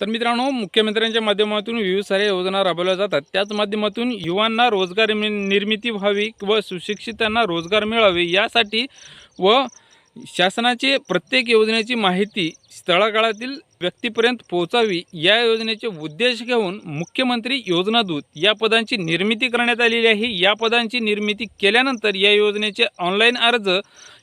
तर मित्रांनो मुख्यमंत्र्यांच्या माध्यमातून विविध साऱ्या योजना राबवल्या जातात. त्याच माध्यमातून युवांना रोजगार मि- निर्मिती व्हावी व सुशिक्षितांना रोजगार मिळावे यासाठी व शासनाचे प्रत्येक योजनेची माहिती स्थळाकाळातील व्यक्तीपर्यंत पोहोचावी या योजनेचे उद्देश घेऊन मुख्यमंत्री योजनादूत या पदांची निर्मिती करण्यात आलेली आहे. या पदांची निर्मिती केल्यानंतर या योजनेचे ऑनलाईन अर्ज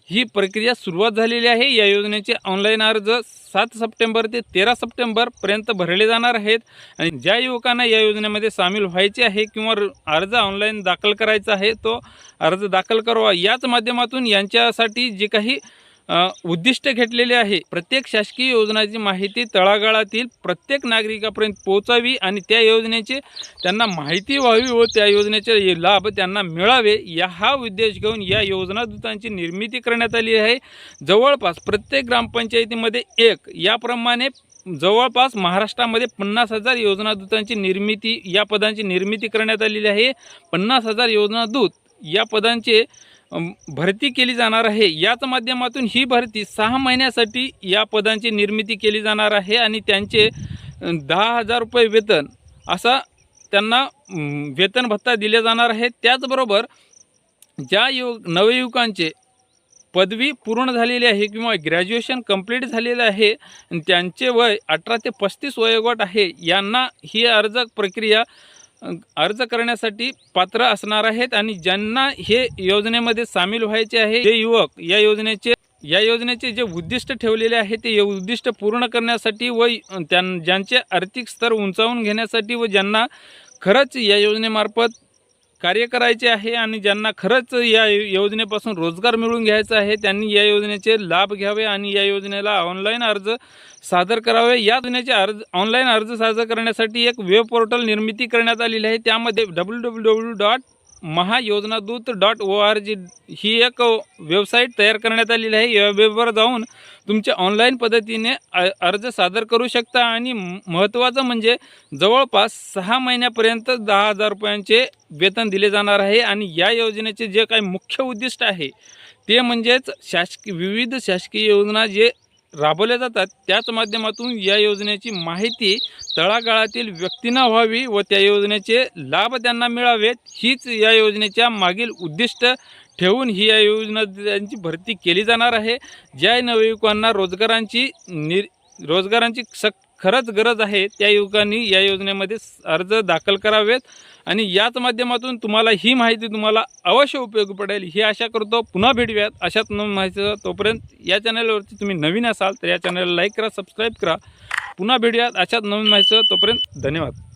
ही प्रक्रिया सुरुवात झालेली आहे. या योजनेचे ऑनलाईन अर्ज सात सप्टेंबर ते तेरा सप्टेंबरपर्यंत भरले जाणार आहेत आणि ज्या युवकांना या योजनेमध्ये सामील व्हायचे आहे किंवा अर्ज ऑनलाईन दाखल करायचा आहे तो अर्ज दाखल करावा याच माध्यमातून यांच्यासाठी जे काही उद्दिष्ट घेतलेले आहे. प्रत्येक शासकीय योजनाची माहिती तळागाळातील प्रत्येक नागरिकापर्यंत पोहोचावी आणि त्या योजनेचे त्यांना माहिती व्हावी व त्या योजनेचे लाभ त्यांना मिळावे या हा उद्देश घेऊन या योजना दूतांची निर्मिती करण्यात आली आहे. जवळपास प्रत्येक ग्रामपंचायतीमध्ये एक याप्रमाणे जवळपास महाराष्ट्रामध्ये पन्नास हजार योजना दूतांची निर्मिती या पदांची निर्मिती करण्यात आलेली आहे. पन्नास हजार योजना दूत या पदांचे भरती केली जाणार आहे. याच माध्यमातून ही भरती सहा महिन्यासाठी या पदांची निर्मिती केली जाणार आहे आणि त्यांचे दहा हजार रुपये वेतन असा त्यांना वेतन भत्ता दिले जाणार आहे. त्याचबरोबर ज्या युवक नवयुवकांचे पदवी पूर्ण झालेली आहे किंवा ग्रॅज्युएशन कंप्लीट झालेलं आहे त्यांचे वय अठरा ते पस्तीस वयोगट आहे यांना ही अर्ज प्रक्रिया अर्ज करण्यासाठी पात्र असणार आहेत आणि ज्यांना हे योजनेमध्ये सामील व्हायचे आहे ते युवक या योजनेचे या योजनेचे जे उद्दिष्ट ठेवलेले आहे ते उद्दिष्ट पूर्ण करण्यासाठी व त्यां ज्यांचे आर्थिक स्तर उंचावून घेण्यासाठी व ज्यांना खरंच या योजनेमार्फत कार्य करायचे आहे आणि ज्यांना खरंच या योजनेपासून रोजगार मिळवून घ्यायचा आहे त्यांनी या योजनेचे लाभ घ्यावे आणि या योजनेला ऑनलाईन अर्ज सादर करावे. या योजनेचे अर्ज ऑनलाईन अर्ज सादर करण्यासाठी एक वेब पोर्टल निर्मिती करण्यात आलेली आहे. त्यामध्ये W W W dot Mahayojanadoot dot O R G ही एक वेबसाईट तयार करण्यात आलेली आहे. या वेबवर जाऊन तुमचे ऑनलाईन पद्धतीने अर्ज सादर करू शकता. आणि महत्त्वाचं म्हणजे जवळपास सहा महिन्यापर्यंत दहा हजार रुपयांचे वेतन दिले जाणार आहे. आणि या योजनेचे जे काही मुख्य उद्दिष्ट आहे ते म्हणजेच शासकीय विविध शासकीय योजना जे राबवल्या जातात. त्याच माध्यमातून या योजनेची माहिती तळागाळातील व्यक्तींना व्हावी व त्या योजनेचे लाभ त्यांना मिळावेत हीच या योजनेच्या मागील उद्दिष्ट ठेवून ही या योजना त्यांची भरती केली जाणार आहे. ज्या नवयुवकांना रोजगारांची निर रोजगारांची सक खरंच गरज आहे त्या युवकांनी या योजनेमध्ये अर्ज दाखल करावेत. आणि याच माध्यमातून तुम्हाला ही माहिती तुम्हाला अवश्य उपयोगी पडेल. ही आशा करतो पुन्हा भेटूयात. अशाच नवीन माहिती तोपर्यंत या चॅनलवरती तुम्ही नवीन असाल तर या चॅनलला लाईक करा सबस्क्राईब करा. पुन्हा भेटूयात अशाच नवीन माहिती तोपर्यंत धन्यवाद.